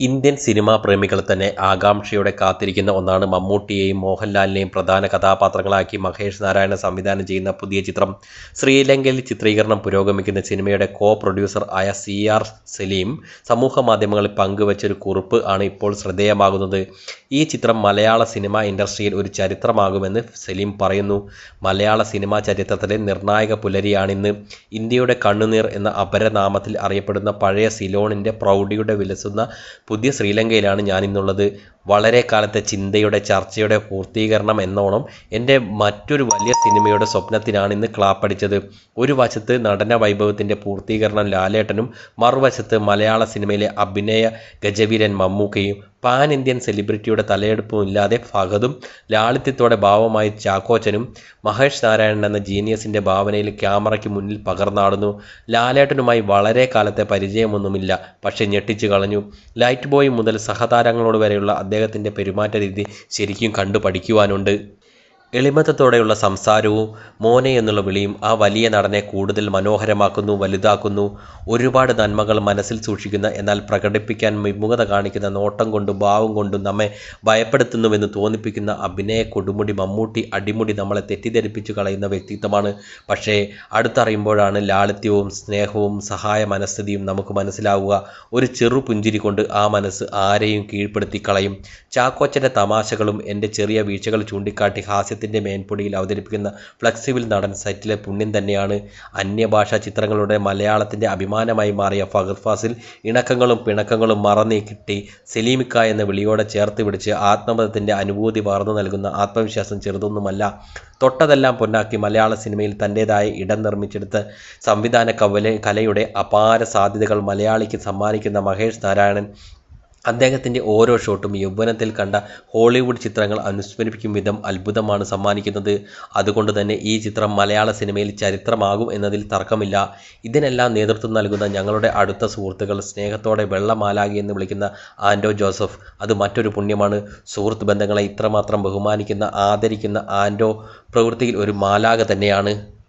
Indian cinema പ്രേമികൾ തന്നെ ആകാംക്ഷയോടെ കാത്തിരിക്കുന്ന ഒന്നാണ് മമ്മൂട്ടിയെയും മോഹൻലാലിനെയും പ്രധാന കഥാപാത്രങ്ങളാക്കി മഹേഷ് നാരായണ സംവിധാനം ചെയ്യുന്ന പുതിയ ചിത്രം. ശ്രീലങ്കയിൽ ചിത്രീകരണം പുരോഗമിക്കുന്ന സിനിമയുടെ കോ പ്രൊഡ്യൂസർ ആയ സി ആർ സലീം സമൂഹ മാധ്യമങ്ങളിൽ പങ്കുവച്ചൊരു കുറിപ്പ് ആണ് ഇപ്പോൾ ശ്രദ്ധേയമാകുന്നത്. ഈ ചിത്രം മലയാള സിനിമാ ഇൻഡസ്ട്രിയിൽ ഒരു ചരിത്രമാകുമെന്ന് സലീം പറയുന്നു. മലയാള സിനിമാ ചരിത്രത്തിലെ നിർണായക പുലരിയാണിന്ന്. ഇന്ത്യയുടെ കണ്ണുനീർ എന്ന അപരനാമത്തിൽ അറിയപ്പെടുന്ന പഴയ സിലോണിന്റെ പ്രൗഢിയുടെ വിലസുന്ന പുതിയ ശ്രീലങ്കയിലാണ് ഞാനിന്നുള്ളത്. വളരെ കാലത്തെ ചിന്തയുടെ ചർച്ചയുടെ പൂർത്തീകരണം എന്നോണം എന്റെ മറ്റൊരു വലിയ സിനിമയുടെ സ്വപ്നത്തിനാണ് ഇന്ന് ക്ലാപ്പടിച്ചത്. ഒരു വശത്ത് നടന വൈഭവത്തിന്റെ പൂർത്തീകരണം ലാലേട്ടനും മറുവശത്ത് മലയാള സിനിമയിലെ അഭിനയ ഗജവീരൻ മമ്മൂക്കയും പാൻ ഇന്ത്യൻ സെലിബ്രിറ്റിയുടെ തലയെടുപ്പും ഇല്ലാതെ ഫഹദും ലാളിത്യത്തോടെ ഭാവമായി ചാക്കോച്ചനും മഹേഷ് നാരായണൻ എന്ന ജീനിയസിന്റെ ഭാവനയിൽ ക്യാമറയ്ക്ക് മുന്നിൽ പകർന്നാടുന്നു. ലാലേട്ടനുമായി വളരെ കാലത്തെ പരിചയമൊന്നുമില്ല പക്ഷേ ഞെട്ടിച്ചു കളഞ്ഞു. ലൈറ്റ് ബോയ് മുതൽ സഹതാരങ്ങളോട് വരെയുള്ള അദ്ദേഹത്തിന്റെ പെരുമാറ്റ രീതി ശരിക്കും കണ്ടു പഠിക്കുവാനുണ്ട് എളിമത്തത്തോടെയുള്ള സംസാരവും മോനെ എന്നുള്ള വിളിയും ആ വലിയ നടനെ കൂടുതൽ മനോഹരമാക്കുന്നു വലുതാക്കുന്നു. ഒരുപാട് നന്മകൾ മനസ്സിൽ സൂക്ഷിക്കുന്ന എന്നാൽ പ്രകടിപ്പിക്കാൻ വിമുഖത കാണിക്കുന്ന നോട്ടം കൊണ്ടും ഭാവം കൊണ്ടും നമ്മെ ഭയപ്പെടുത്തുന്നുവെന്ന് തോന്നിപ്പിക്കുന്ന അഭിനയ കൊടുമുടി മമ്മൂട്ടി അടിമുടി നമ്മളെ തെറ്റിദ്ധരിപ്പിച്ചു കളയുന്ന വ്യക്തിത്വമാണ്. പക്ഷേ അടുത്തറിയുമ്പോഴാണ് ലാളിത്യവും സ്നേഹവും സഹായ മനസ്ഥിതിയും നമുക്ക് മനസ്സിലാവുക. ഒരു ചെറു പുഞ്ചിരി കൊണ്ട് ആ മനസ്സ് ആരെയും കീഴ്പ്പെടുത്തി കളയും ചാക്കോച്ചന്റെ തമാശകളും എന്റെ ചെറിയ വീഴ്ചകൾ ചൂണ്ടിക്കാട്ടി ഹാസ്യത്തിന്റെ മേൻപൊടിയിൽ അവതരിപ്പിക്കുന്ന ഫ്ലെക്സിബിൾ നടൻ സെറ്റിലെ പുണ്യം തന്നെയാണ്. അന്യഭാഷാ ചിത്രങ്ങളുടെ മലയാളത്തിന്റെ അഭിമാനമായി മാറിയ ഫഹർ ഫാസിൽ ഇണക്കങ്ങളും പിണക്കങ്ങളും മറന്നീക്കിട്ടി സലീമിക്ക എന്ന വിളിയോടെ ചേർത്ത് പിടിച്ച് ആത്മബന്ധത്തിന്റെ അനുഭൂതി വാർന്നു നൽകുന്ന ആത്മവിശ്വാസം ചെറുതൊന്നുമല്ല. തൊട്ടതെല്ലാം പൊന്നാക്കി മലയാള സിനിമയിൽ തന്റേതായ ഇടം നിർമ്മിച്ചെടുത്ത് സംവിധാന കവല കലയുടെ അപാര സാധ്യതകൾ മലയാളിക്ക് സമ്മാനിക്കുന്ന മഹേഷ് നാരായണൻ അദ്ദേഹത്തിന്റെ ഓരോ ഷോട്ടും യൗവനത്തിൽ കണ്ട ഹോളിവുഡ് ചിത്രങ്ങൾ അനുസ്മരിപ്പിക്കും വിധം അത്ഭുതമാണ് സമ്മാനിക്കുന്നത്. അതുകൊണ്ട് തന്നെ ഈ ചിത്രം മലയാള സിനിമയിൽ ചരിത്രമാകും എന്നതിൽ തർക്കമില്ല. ഇതിനെല്ലാം നേതൃത്വം നൽകുന്ന ഞങ്ങളുടെ അടുത്ത സുഹൃത്തുക്കൾ സ്നേഹത്തോടെ വെള്ളമാലാകി എന്ന് വിളിക്കുന്ന ആൻഡോ ജോസഫ്. അത് മറ്റൊരു പുണ്യമാണ്. സുഹൃത്ത് ബന്ധങ്ങളെ ഇത്രമാത്രം ബഹുമാനിക്കുന്ന ആദരിക്കുന്ന ആൻഡോ പ്രവൃത്തിയിൽ ഒരു മാലാക തന്നെയാണ്.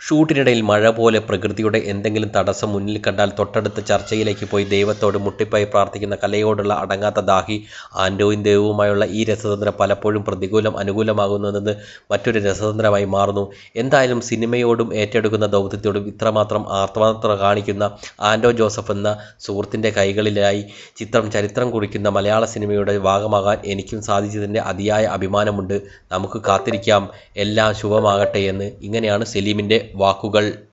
ഷൂട്ടിനിടയിൽ മഴ പോലെ പ്രകൃതിയുടെ എന്തെങ്കിലും തടസ്സം മുന്നിൽ കണ്ടാൽ തൊട്ടടുത്ത ചർച്ചയിലേക്ക് പോയി ദൈവത്തോട് മുട്ടിപ്പായി പ്രാർത്ഥിക്കുന്ന കലയോടുള്ള അടങ്ങാത്ത ദാഹി ആൻഡോയും ദൈവവുമായുള്ള ഈ രസതന്ത്രം പലപ്പോഴും പ്രതികൂലം അനുകൂലമാകുന്നതെന്ന് മറ്റൊരു രസതന്ത്രമായി മാറുന്നു. എന്തായാലും സിനിമയോടും ഏറ്റെടുക്കുന്ന ദൗത്യത്തോടും ഇത്രമാത്രം ആത്മാർത്ഥത കാണിക്കുന്ന ആൻഡോ ജോസഫ് എന്ന സുഹൃത്തിന്റെ കൈകളിലായി ചിത്രം ചരിത്രം കുറിക്കുന്ന മലയാള സിനിമയുടെ ഭാഗമാകാൻ എനിക്കും സാധിച്ചതിന്റെ അതിയായ അഭിമാനമുണ്ട്. നമുക്ക് കാത്തിരിക്കാം. എല്ലാം ശുഭമാകട്ടെ എന്ന്. ഇങ്ങനെയാണ് സലീമിന്റെ വാക്കുകൾ